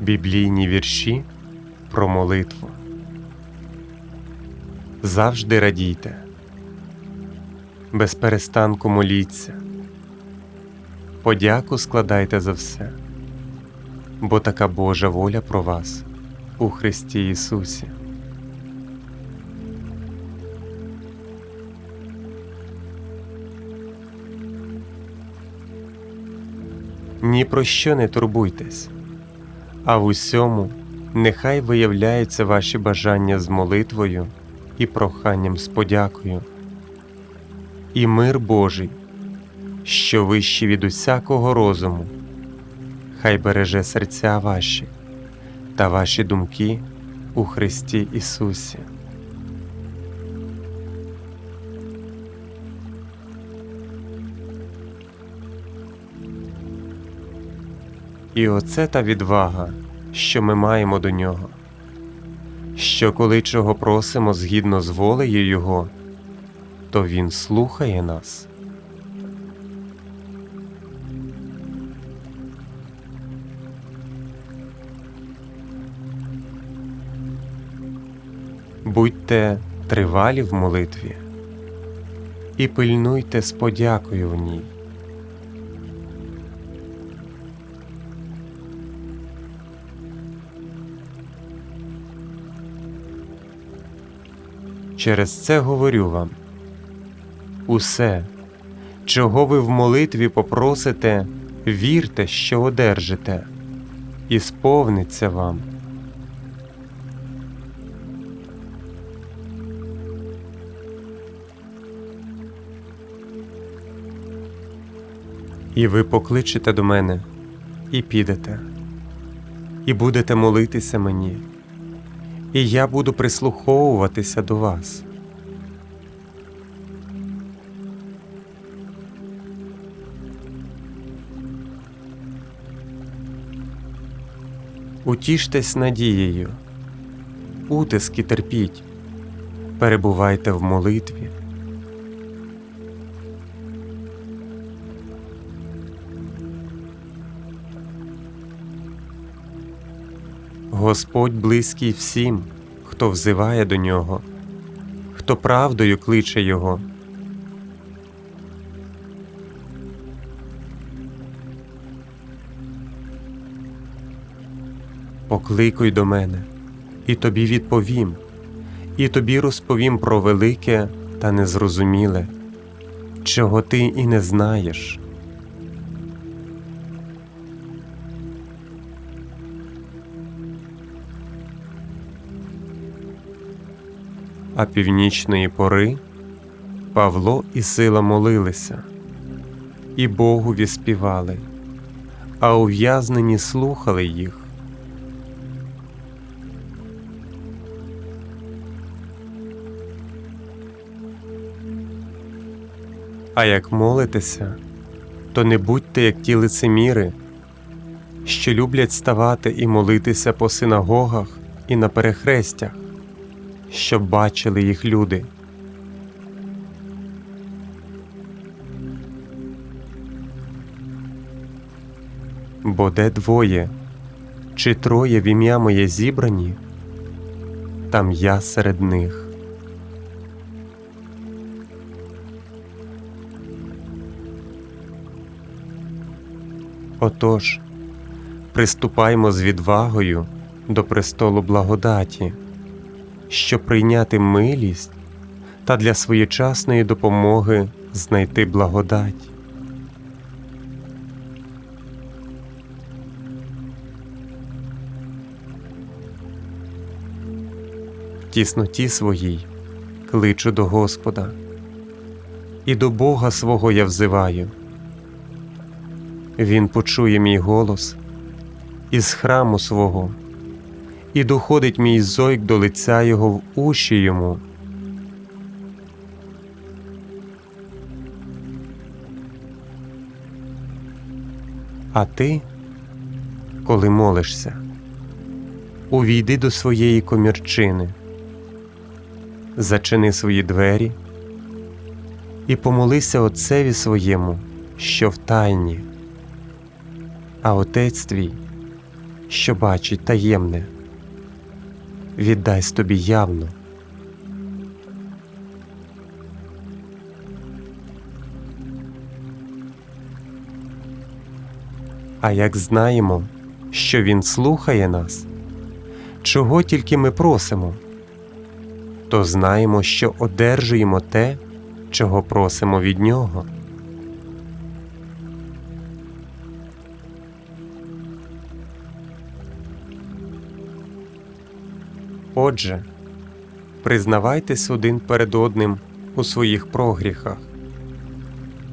Біблійні вірші про молитву. Завжди радійте, без перестанку моліться, подяку складайте за все, бо така Божа воля про вас у Христі Ісусі. Ні про що не турбуйтесь, а в усьому нехай виявляються ваші бажання з молитвою і проханням з подякою. І мир Божий, що вищий від усякого розуму, хай береже серця ваші та ваші думки у Христі Ісусі. І оце та відвага, що ми маємо до нього, що коли чого просимо згідно з волею Його, то Він слухає нас. Будьте тривалі в молитві і пильнуйте з подякою в ній. Через це говорю вам усе, чого ви в молитві попросите, вірте, що одержите, і сповниться вам. І ви покличете до мене, і підете, і будете молитися мені і я буду прислуховуватися до вас. Утіштесь надією, утиски терпіть, перебувайте в молитві. Господь близький всім, хто взиває до нього, хто правдою кличе Його. Покликуй до мене, і тобі відповім, і тобі розповім про велике та незрозуміле, чого ти і не знаєш. А північної пори Павло і сила молилися, і Богові співали, а ув'язнені слухали їх. А як молитеся, то не будьте як ті лицеміри, що люблять ставати і молитися по синагогах і на перехрестях щоб бачили їх люди. Бо де двоє чи троє в ім'я моє зібрані, там я серед них. Отож, приступаймо з відвагою до престолу благодаті щоб прийняти милість та для своєчасної допомоги знайти благодать. В тісноті своїй кличу до Господа, і до Бога свого я взиваю. Він почує мій голос із храму свого і доходить мій зойк до лиця його в уші йому. А ти, коли молишся, увійди до своєї комірчини, зачини свої двері і помолися Отцеві своєму, що в тайні, а Отець твій, що бачить таємне, віддасть тобі явно. А як знаємо, що Він слухає нас, чого тільки ми просимо, то знаємо, що одержуємо те, чого просимо від Нього. Отже, признавайтесь один перед одним у своїх прогріхах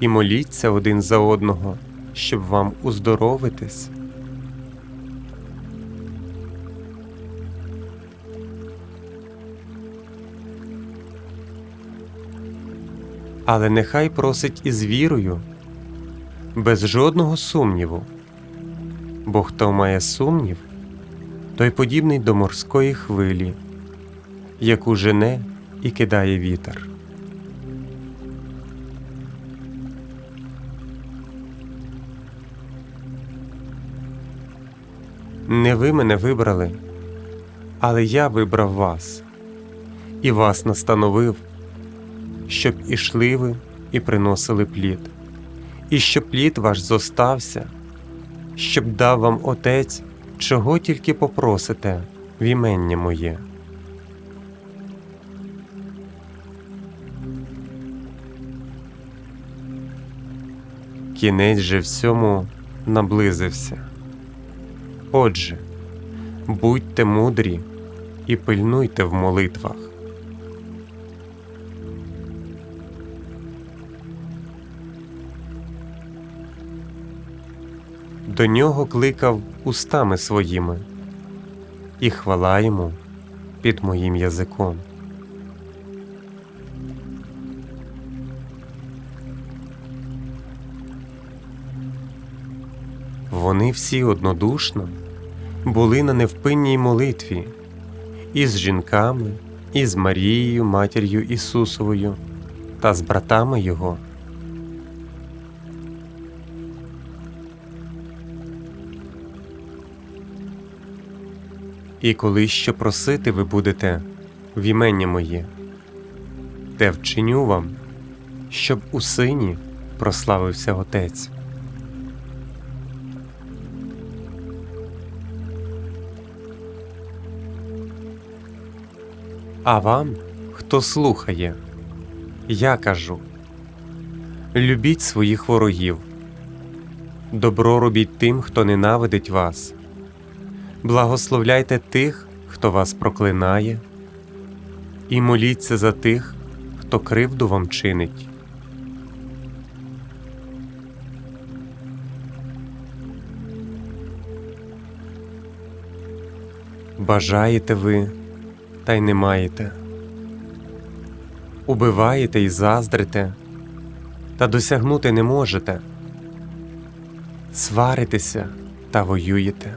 і моліться один за одного, щоб вам уздоровитись. Але нехай просить із вірою, без жодного сумніву, бо хто має сумнів, той подібний до морської хвилі, яку жене і кидає вітер. Не ви мене вибрали, але я вибрав вас і вас настановив, щоб ішли ви і приносили плід, і щоб плід ваш зостався, щоб дав вам Отець, чого тільки попросите в імення моє. Кінець же всьому наблизився. Отже, будьте мудрі і пильнуйте в молитвах. До нього кликав устами своїми, і хвала йому під моїм язиком. Вони всі однодушно були на невпинній молитві і з жінками, і з Марією, матір'ю Ісусовою, та з братами Його. І коли що просити ви будете в імення моє, те вчиню вам, щоб у сині прославився Отець. А вам, хто слухає, я кажу: любіть своїх ворогів, добро робіть тим, хто ненавидить вас, благословляйте тих, хто вас проклинає, і моліться за тих, хто кривду вам чинить. Бажаєте ви та й не маєте. Убиваєте і заздрите, та досягнути не можете. Сваритеся та воюєте,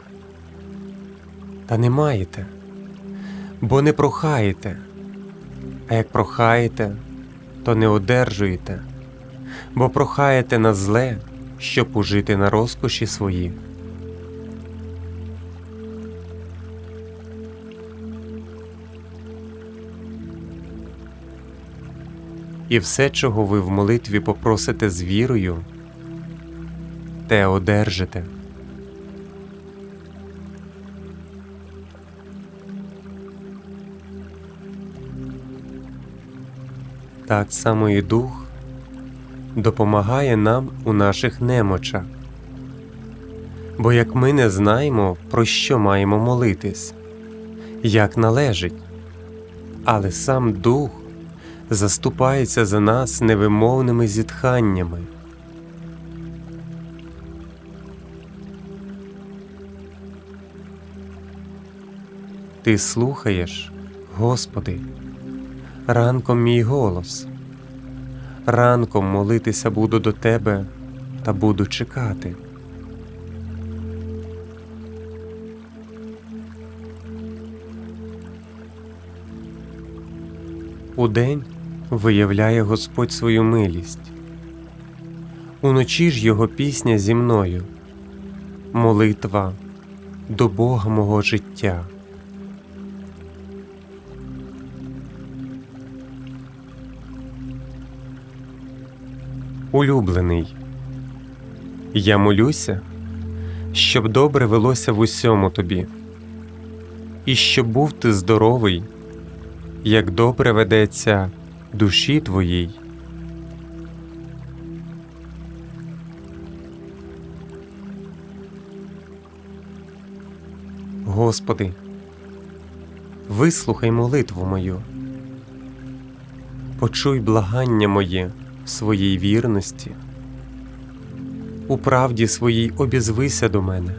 та не маєте, бо не прохаєте, а як прохаєте, то не одержуєте, бо прохаєте на зле, щоб ужити на розкоші свої. І все, чого ви в молитві попросите з вірою, те одержите. Так само і Дух допомагає нам у наших немочах. Бо як ми не знаємо, про що маємо молитись, як належить, але сам Дух заступається за нас невимовними зітханнями. Ти слухаєш, Господи, ранком мій голос, ранком молитися буду до Тебе та буду чекати. Удень виявляє Господь свою милість, уночі ж Його пісня зі мною, молитва до Бога мого життя. Улюблений, я молюся, щоб добре велося в усьому тобі, і щоб був ти здоровий, як добре ведеться душі твоїй. Господи, вислухай молитву мою, почуй благання моє своїй вірності, у правді своїй обізвися до мене.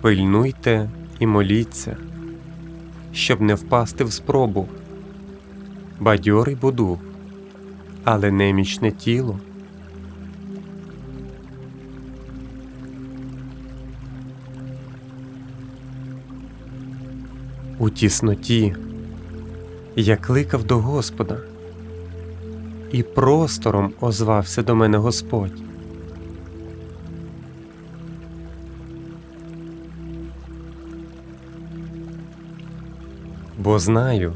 Пильнуйте і моліться, щоб не впасти в спробу. Бадьорий буду, але немічне тіло. У тісноті я кликав до Господа, і простором озвався до мене Господь. Бо знаю,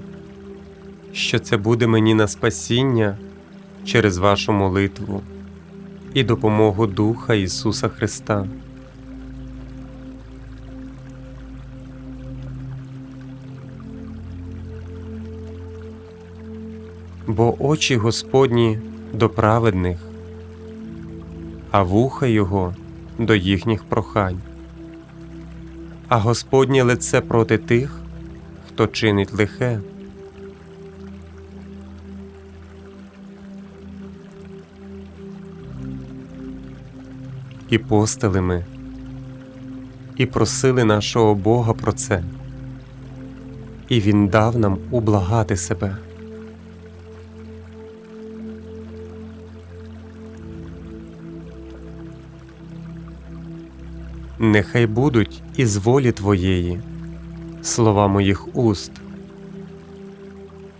що це буде мені на спасіння через вашу молитву і допомогу Духа Ісуса Христа. Бо очі Господні до праведних, а вуха Його до їхніх прохань, а Господнє лице проти тих, хто чинить лихе. І постили ми, і просили нашого Бога про це, і Він дав нам ублагати себе. Нехай будуть із волі Твоєї слова моїх уст,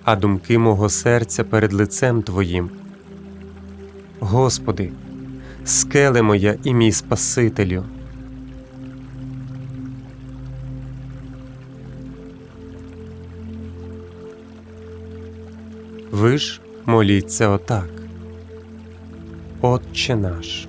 а думки мого серця перед лицем Твоїм. Господи, скеле моя і мій Спасителю. Ви ж моліться отак, Отче наш,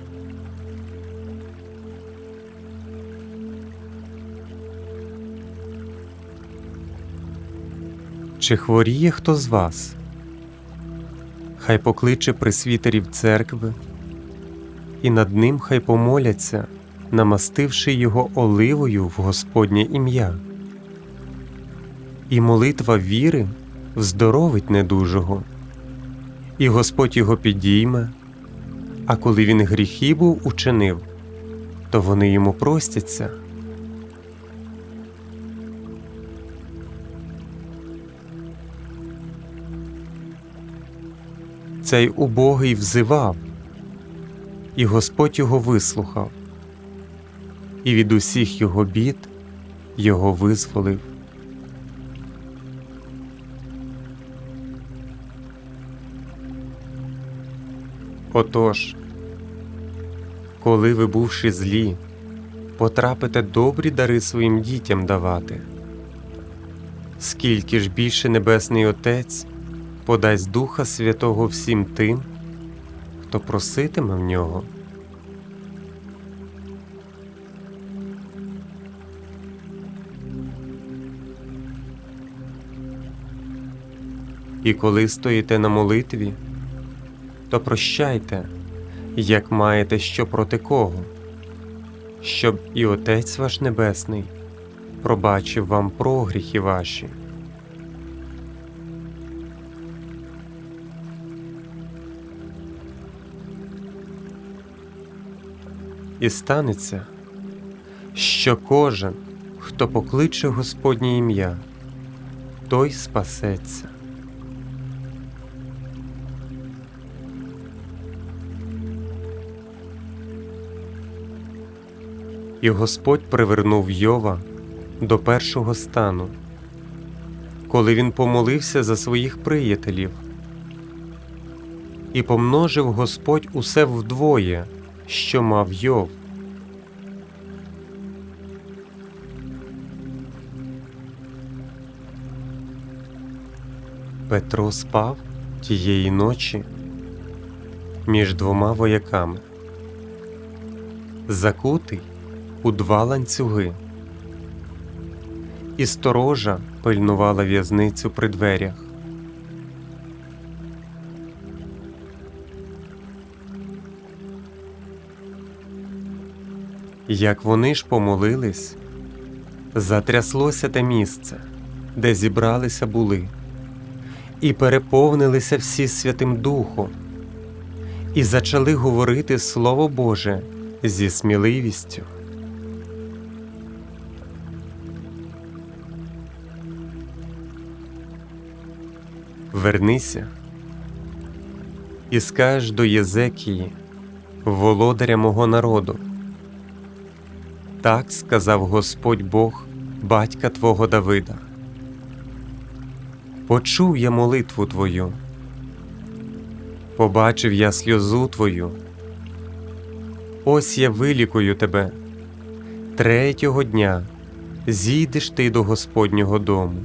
Чи хворіє хто з вас? Хай покличе присвітерів церкви, і над ним хай помоляться, намастивши його оливою в Господнє ім'я. І молитва віри вздоровить недужого, і Господь його підійме, а коли він гріхи був учинив, то вони йому простяться. Цей убогий взивав, і Господь його вислухав, і від усіх його бід його визволив. Отож, коли ви, бувши злі, потрапите добрі дари своїм дітям давати, скільки ж більше Небесний Отець подасть Духа Святого всім тим, хто проситиме в нього. І коли стоїте на молитві, то прощайте, як маєте що проти кого, щоб і Отець ваш Небесний пробачив вам прогріхи ваші. І станеться, що кожен, хто покличе Господнє ім'я, той спасеться. І Господь привернув Йова до першого стану, коли він помолився за своїх приятелів. І помножив Господь усе вдвоє, що мав Йов. Петро спав тієї ночі між двома вояками, закутий у два ланцюги, і сторожа пильнувала в'язницю при дверях. Як вони ж помолились, затряслося те місце, де зібралися були, і переповнилися всі Святим Духом, і зачали говорити Слово Боже зі сміливістю. Вернися і скажеш до Єзекії, володаря мого народу. Так сказав Господь Бог, батька твого Давида. Почув я молитву твою, побачив я сльозу твою. Ось я вилікую тебе. Третього дня зійдеш ти до Господнього дому.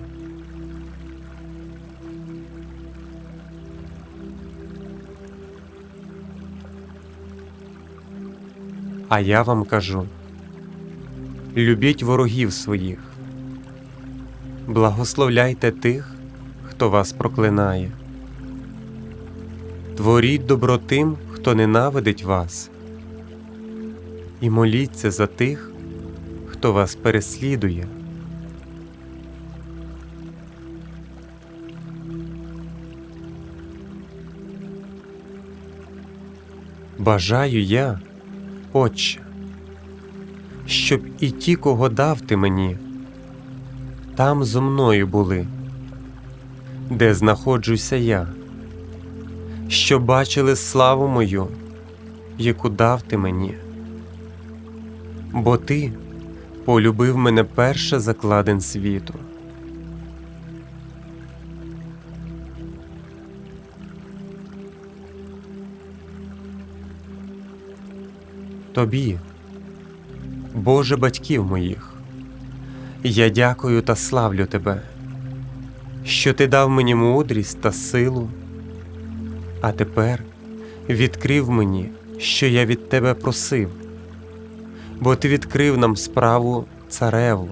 А я вам кажу любіть ворогів своїх, благословляйте тих, хто вас проклинає, творіть добро тим, хто ненавидить вас, і моліться за тих, хто вас переслідує. Бажаю я, Отче, щоб і ті, кого дав ти мені, там зо мною були, де знаходжуся я, що бачили славу мою, яку дав ти мені, бо ти полюбив мене перше закладен світу. Тобі, Боже батьків моїх, я дякую та славлю Тебе, що Ти дав мені мудрість та силу, а тепер відкрив мені, що я від Тебе просив, бо Ти відкрив нам справу цареву.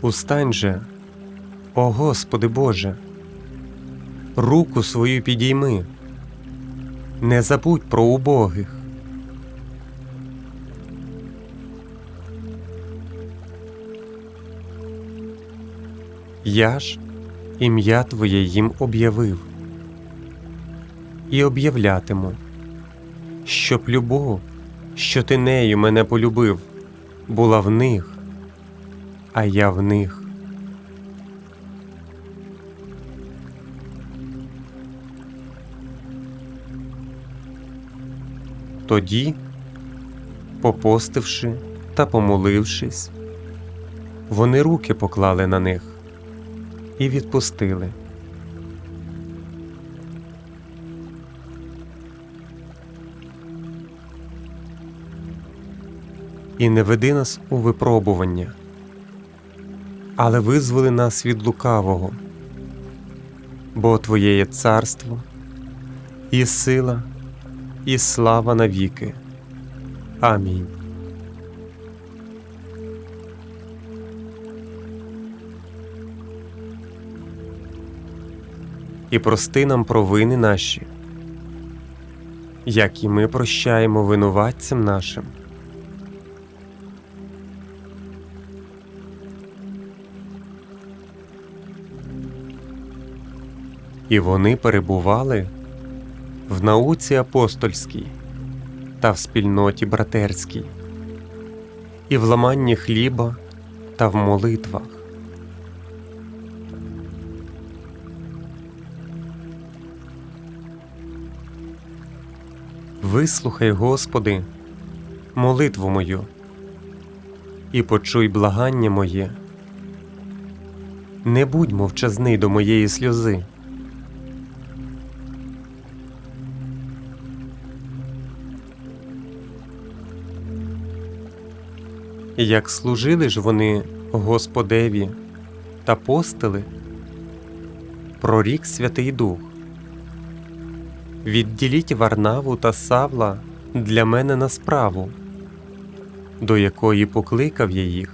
Устань же, о Господи Боже, руку свою підійми, не забудь про убогих. Я ж ім'я Твоє їм об'явив і об'являтиму, щоб любов, що ти нею мене полюбив, була в них, а я в них. Тоді, попостивши та помолившись, вони руки поклали на них і відпустили. І не веди нас у випробування, але визволи нас від лукавого, бо Твоє є царство і сила і слава навіки. Амінь. І прости нам провини наші, як і ми прощаємо винуватцям нашим. І вони перебували в науці апостольській та в спільноті братерській, і в ламанні хліба та в молитвах. Вислухай, Господи, молитву мою і почуй благання моє. Не будь мовчазний до моєї сльози. Як служили ж вони Господеві та постили, прорік Святий Дух. Відділіть Варнаву та Савла для мене на справу, до якої покликав я їх.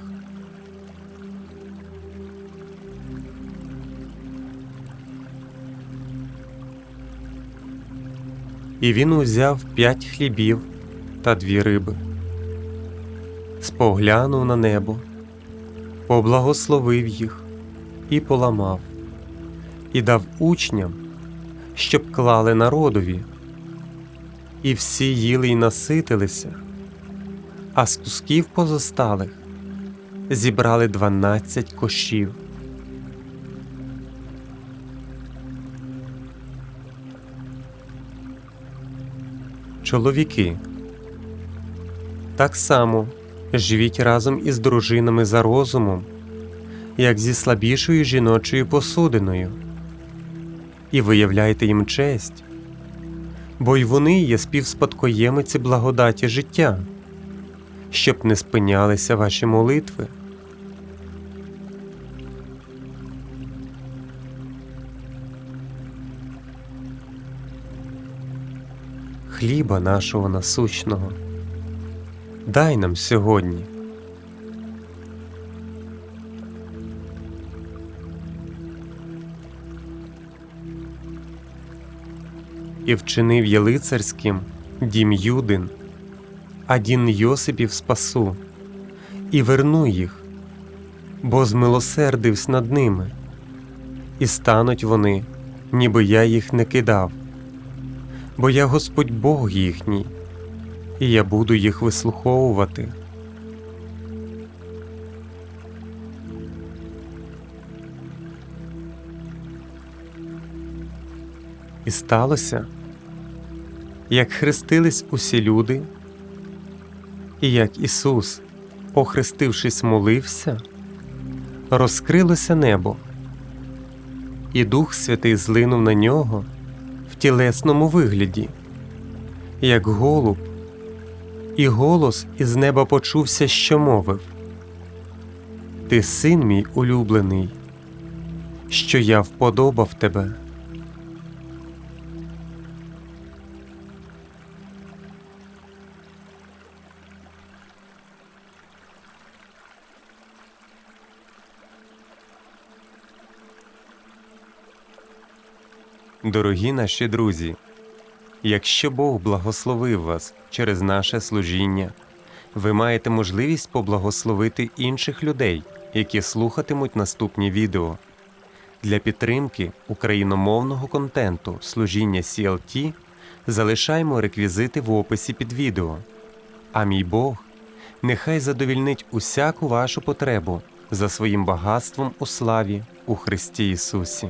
І він узяв п'ять хлібів та дві риби, споглянув на небо, поблагословив їх і поламав, і дав учням, щоб клали народові. І всі їли й наситилися, а з кусків позосталих зібрали дванадцять кошів. Чоловіки. Так само живіть разом із дружинами за розумом, як зі слабішою жіночою посудиною, і виявляйте їм честь, бо й вони є співспадкоємиці благодаті життя, щоб не спинялися ваші молитви. Хліба нашого насущного. Дай нам сьогодні. І вчинив я лицарським дім Юдин, а дін Йосипів спасу, і верну їх, бо змилосердивсь над ними, і стануть вони, ніби я їх не кидав, бо я Господь Бог їхній, і я буду їх вислуховувати. І сталося, як хрестились усі люди, і як Ісус, охрестившись, молився, розкрилося небо, і Дух Святий злинув на нього в тілесному вигляді, як голуб, і голос із неба почувся, що мовив Ти син мій улюблений, що я вподобав тебе. Дорогі наші друзі, якщо Бог благословив вас через наше служіння, ви маєте можливість поблагословити інших людей, які слухатимуть наступні відео. Для підтримки україномовного контенту служіння CLT залишаємо реквізити в описі під відео. А мій Бог нехай задовільнить усяку вашу потребу за своїм багатством у славі у Христі Ісусі.